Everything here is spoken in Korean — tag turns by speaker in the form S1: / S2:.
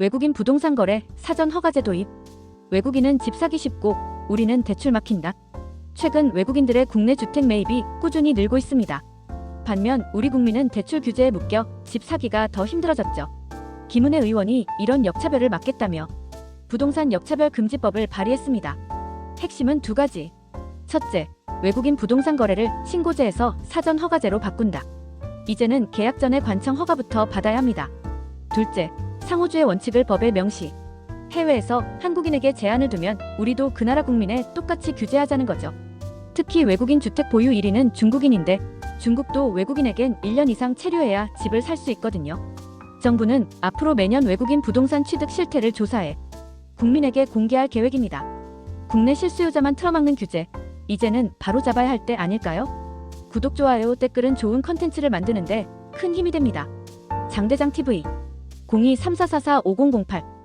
S1: 외국인 부동산 거래 사전 허가제 도입. 외국인은 집 사기 쉽고 우리는 대출 막힌다. 최근 외국인들의 국내 주택 매입이 꾸준히 늘고 있습니다. 반면 우리 국민은 대출 규제에 묶여 집 사기가 더 힘들어졌죠. 김은혜 의원이 이런 역차별을 막겠다며 부동산 역차별 금지법을 발의했습니다. 핵심은 두 가지. 첫째, 외국인 부동산 거래를 신고제에서 사전 허가제로 바꾼다. 이제는 계약 전에 관청 허가부터 받아야 합니다. 둘째, 상호주의 원칙을 법에 명시. 해외에서 한국인에게 제한을 두면 우리도 그 나라 국민에 똑같이 규제하자는 거죠. 특히 외국인 주택 보유 1위는 중국인인데 중국도 외국인에겐 1년 이상 체류해야 집을 살 수 있거든요. 정부는 앞으로 매년 외국인 부동산 취득 실태를 조사해 국민에게 공개할 계획입니다. 국내 실수요자만 틀어막는 규제, 이제는 바로 잡아야 할 때 아닐까요? 구독, 좋아요, 댓글은 좋은 컨텐츠를 만드는데 큰 힘이 됩니다. 장대장 TV 0234445008